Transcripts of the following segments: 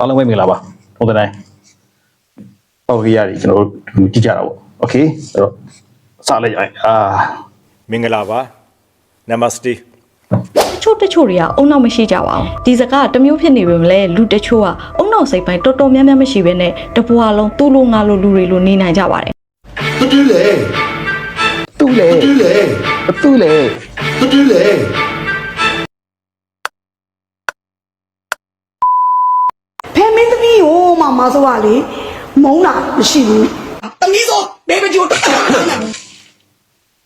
အားလုံးပဲမင်္ဂလာပါဟုတ်တယ်တိုင်းပေါ့ခရီးရီကျွန်တော်တို့ကြည့်ကြတာပေါ့โอเคအဲ့တော့စလိုက်ရအောင်အာမင်္ဂလာပါနမစတေတချို့တချို့တွေကအုံနောက်မရှိကြပါဘူးဒီစကားတမျိုးဖြစ်နေပြီမလဲလူတချို့ကအုံနောက်စိတ်ပိုင်းတော်တော်များများမရှိဘဲနဲ့တပွားလုံးသူ့လိုငါလိုလူတွေလိုနေနိုင်ကြပါတယ်တူးလေတူးလေတူးလေတူးလေတူးလေ ကိုမှမဆိုးပါလေမုန်းတာမရှိဘူးသမီးဆိုဘေဘဂျိုတက်တာ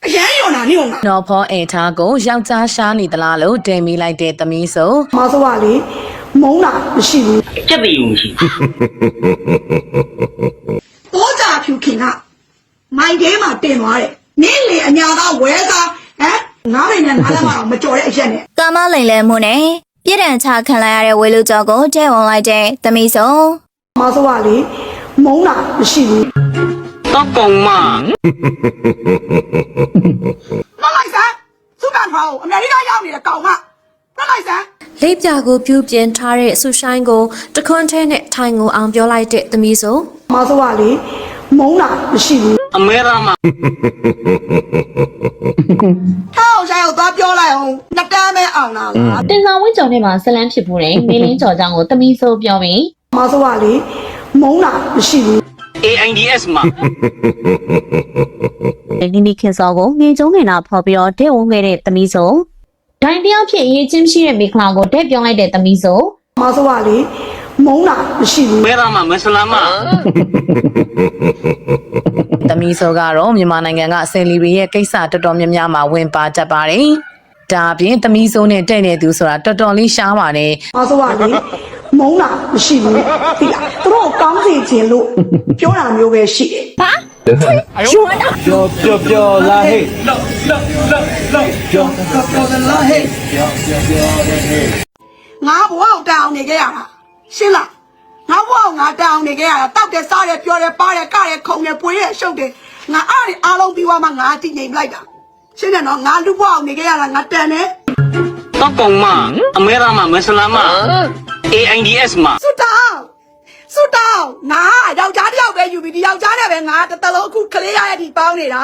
အရန်ရောနာနေရောနာနော်ဖောအိမ်ထားကိုယောက်ျားရှားနေသလားလို့တင်မိလိုက်တဲ့သမီးဆိုမဆိုးပါလေမုန်းတာမရှိဘူးကြက်တည်ုံရှိတော့ကြဖြူခင်ကမိုင်ထဲမှာတင်သွားတယ်နင်းလေအညာသားဝဲစားဟမ်ငါးနိုင်နဲ့ငါးလက်မတော့မကြော်တဲ့အရက်နဲ့ကာမလိန်လဲမှုနဲ့ပြည့်တံချခံလိုက်ရတဲ့ဝေလူကျော်ကိုကျဲဝင်လိုက်တဲ့သမီးဆုံး မဆိုးပါလေမုန်းတာမရှိဘူးတော့ကုံမမလိုက်စမ်းစုကန်ထောင်းအမေရိကရောက်နေတဲ့ကောင်မမလိုက်စမ်းလိပ်ပြာကိုပြုပြင်ထားတဲ့ဆူဆိုင်ကိုတခွန်းထဲနဲ့ထိုင်ကိုအောင်ပြောလိုက်တဲ့သမီးဆိုမဆိုးပါလေမုန်းတာမရှိဘူးအမေရာမထောက်ဆိုင်ကိုသွားပြောလိုက်အောင်နှစ်တန်းပဲအောင်လာလားတင်ဆောင်ဝင်းကျော်နဲ့မှာဇလန်းဖြစ်ဘူးတယ်မင်းလင်းကျော်ကြောင့်ကိုတမီဆိုးပြောပြီး မဆိုးပါလေမုန်းတာမရှိဘူး AIDS မှာနီနီခင်စောကိုငင်ကျုံးနေတာဖော်ပြီးတော့တဲ့ဝန်းခဲ့တဲ့တမီဆိုးဒိုင်တယောက်ဖြစ်အရေးချင်းရှိတဲ့မိခလာကိုတဲ့ပြောလိုက်တဲ့တမီဆိုးမဆိုးပါလေမုန်းတာမရှိဘူးမေရာမမဆလာမသမီးဆိုကတော့မြန်မာနိုင်ငံကဆယ်လီဘီရဲ့ကိစ္စတော်တော်များများမှာဝင်ပါတတ်ပါတယ်ဒါအပြင်သမီးဆိုးနဲ့တဲ့နေသူဆိုတာတော်တော်လေးရှားပါတယ် မဆိုးပါလေ မုန်းတာမရှိဘူးဒီလားသူတို့ကိုကောင်းစေခြင်းလို့ပြောတာမျိုးပဲရှိတယ်ပြောပြောပြောလာဟေးပြောပြောပြောလာဟေးငါဘဝကိုတောင်းနေခဲ့ရတာရှင်းလားငါဘဝကိုငါတောင်းနေခဲ့ရတာတောက်တယ်စားတယ်ပြောတယ်ပါတယ်ကတယ်ခုံတယ်ပွေးတယ်ရှုပ်တယ်ငါအားရအားလုံးပြီးသွားမှငါတည်ငြိမ်လိုက်တာရှင်းတယ်နော်ငါလူဘဝကိုနေခဲ့ရတာငါတန်တယ်တော့ကုံမအမေရာမမဆလာမ AIDS မှာစွတောင်းစွတောင်းငါယောက်ျားတစ်ယောက်ပဲယူပြီးဒီယောက်ျားနဲ့ပဲငါတစ်တလုံးအခုကလေးရရဲ့ဒီပေါင်းနေတာ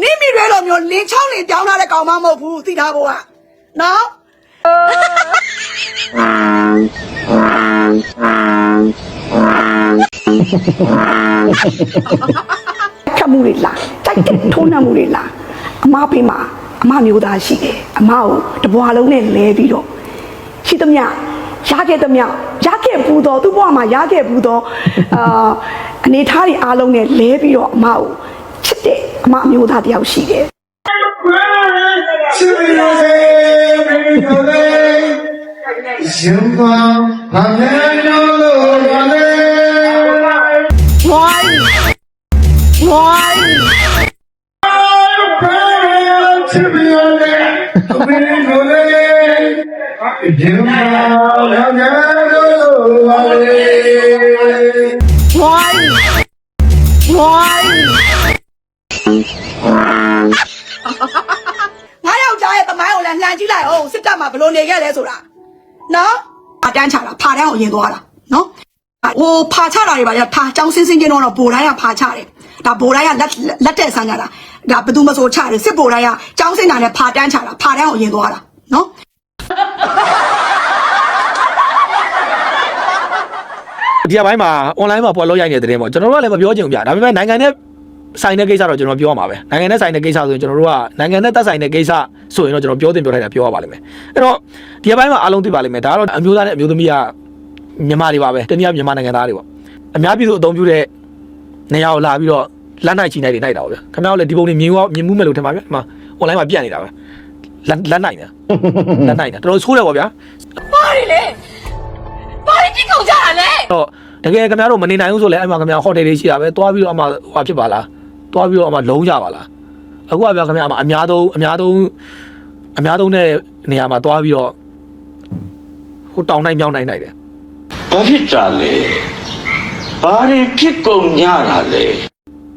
နိမိရဲလိုမျိုးလင်းချောင်းလင်းပြောင်းလာတဲ့ကောင်မမဟုတ်ဘူးသိထားဖို့ကနော်ခတ်မှုတွေလာတိုက်တဲ့ထိုးနှက်မှုတွေလာအမဖေးမှာအမမျိုးသားရှိတယ်အမကိုတဘွားလုံးနဲ့လဲပြီးတော့ရှိသမျှ ရခဲ့သမျှရခဲ့ဘူးတော့သူ့ဘဝမှာရခဲ့ဘူးတော့အာအနေထားတွေအားလုံးနဲ့လဲပြီးတော့အမကိုချစ်တဲ့အမအမျိုးသားတယောက်ရှိတယ်ချစ်ပြီးလို့စေမင်းတို့လည်းရှင်ပါဘာလဲလို့လို့ရလဲ Why Why ချစ်ပြီးလို့စေ မြင်ပါလောကတို့ပါလေဝိုင်းဝိုင်းငါယောက်ျားရဲ့သမိုင်းကိုလည်းလှန်ကြည့်လိုက်အောင်စစ်တပ်မှာဘယ်လိုနေခဲ့လဲဆိုတာနော်အတန်းချတာဖာတန်းကိုအရင်သွားတာနော်ဟိုဖာချတာတွေပါညာဖာចောင်းစင်းစင်းချင်းတော့ဗိုလ်တိုင်းကဖာချတယ်ဒါဗိုလ်တိုင်းကလက်လက်တဲ့ဆန်းကြတာဒါဘသူမဆိုချတယ်စစ်ဗိုလ်တိုင်းကចောင်းစင်းတာနဲ့ဖာတန်းချတာဖာတန်းကိုအရင်သွားတာနော် ဒီအပိုင်းမှာ online မှာပေါ်လို့ရိုက်နေတဲ့တဲ့ပေါ့ကျွန်တော်တို့ကလည်းမပြောချင်ဘူးဗျာဒါပေမဲ့နိုင်ငံနဲ့ဆိုင်တဲ့ကိစ္စတော့ကျွန်တော်ပြောရမှာပဲနိုင်ငံနဲ့ဆိုင်တဲ့ကိစ္စဆိုရင်ကျွန်တော်တို့ကနိုင်ငံနဲ့သက်ဆိုင်တဲ့ကိစ္စဆိုရင်တော့ကျွန်တော်ပြောတင်ပြောထိုက်တာပြောရပါလိမ့်မယ်အဲ့တော့ဒီအပိုင်းမှာအားလုံးသိပါလိမ့်မယ်ဒါကတော့အမျိုးသားနဲ့အမျိုးသမီးကမြန်မာတွေပါပဲတနည်းအားဖြင့်မြန်မာနိုင်ငံသားတွေပေါ့အများပြည်သူအသုံးပြုတဲ့နေရာကိုလာပြီးတော့လက်နိုင်ချီနိုင်တွေနိုင်တာပေါ့ဗျာခင်ဗျားတို့လည်းဒီပုံတွေမြင်ရောမြင်မှုမဲ့လို့ထင်ပါဗျာဒီမှာ online မှာပြတ်နေတာပဲလက်လက်နိုင်တာလက်နိုင်တာတော်တော်ဆိုးတယ်ပေါ့ဗျာတော့ တကယ်ခင်ဗျားတို့မနေနိုင်ဘူးဆိုလဲအဲ့မှာခင်ဗျာဟိုတယ်လေးရှိတာပဲသွားပြီးတော့အမှဟွာဖြစ်ပါလားသွားပြီးတော့အမှလုံးကြပါလားအခုကဗျာခင်ဗျာအမှအများဆုံးအများဆုံးအများဆုံးတဲ့နေရာမှာသွားပြီးတော့ဟိုတောင်နိုင်မြောင်းနိုင်နိုင်တယ်ဘာဖြစ်ကြလဲဘာတွေဖြစ်ကုန်ကြတာလဲ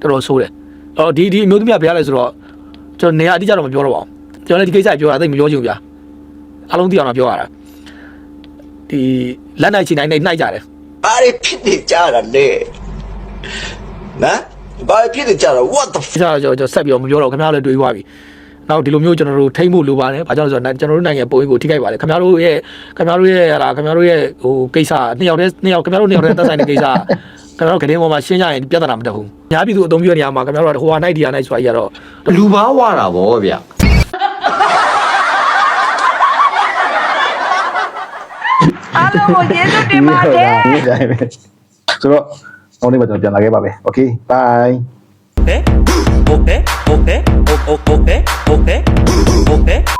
တော်တော်ဆိုးတယ်အော်ဒီဒီအမျိုးသမီးကဘယ်ရလဲဆိုတော့ကျွန်တော်နေရာအတိအကျတော့မပြောတော့ပါဘူးကျွန်တော်လည်းဒီကိစ္စပြောတာသိပ်မပြောချင်ဘူးဗျာအားလုံးသိအောင်တော့ပြောရတာ ဒီလက်နိုင်ချင်နိုင်နေနှိုက်ကြတယ်ဘာတွေဖြစ်နေကြတာလဲနော်ဘာတွေဖြစ်နေကြတာ what the ကိစ္စတော့ကျွန်တော်ဆက်ပြီးတော့မပြောတော့ခင်ဗျားလည်းတွေးသွားပြီနောက်ဒီလိုမျိုးကျွန်တော်တို့ထိမ့်ဖို့လိုပါတယ်။ဘာကြောင့်လဲဆိုတော့ကျွန်တော်တို့နိုင်ငံပုံရိပ်ကိုထိခိုက်ပါတယ်။ခင်ဗျားတို့ရဲ့ခင်ဗျားတို့ရဲ့ဟာလားခင်ဗျားတို့ရဲ့ဟိုကိစ္စနှစ်ယောက်တည်းနှစ်ယောက်ခင်ဗျားတို့နှစ်ယောက်တည်းသက်ဆိုင်တဲ့ကိစ္စခင်ဗျားတို့ကတင်းပေါ်မှာရှင်းကြရင်ပြဿနာမတက်ဘူး။ညာပြည်သူအသုံးပြုတဲ့နေရာမှာခင်ဗျားတို့ကဟိုဟာနိုင်ဒီဟာနိုင်ဆိုတာကြီးကတော့လူဘာဝတာဗောဗျ အားလုံးကိုကျေးဇူးတင်ပါတယ်ဆိုတော့နောက်နေ့မှကျွန်တော်ပြန်လာခဲ့ပါမယ် okay bye Okay, okay, okay, okay, okay, okay, okay.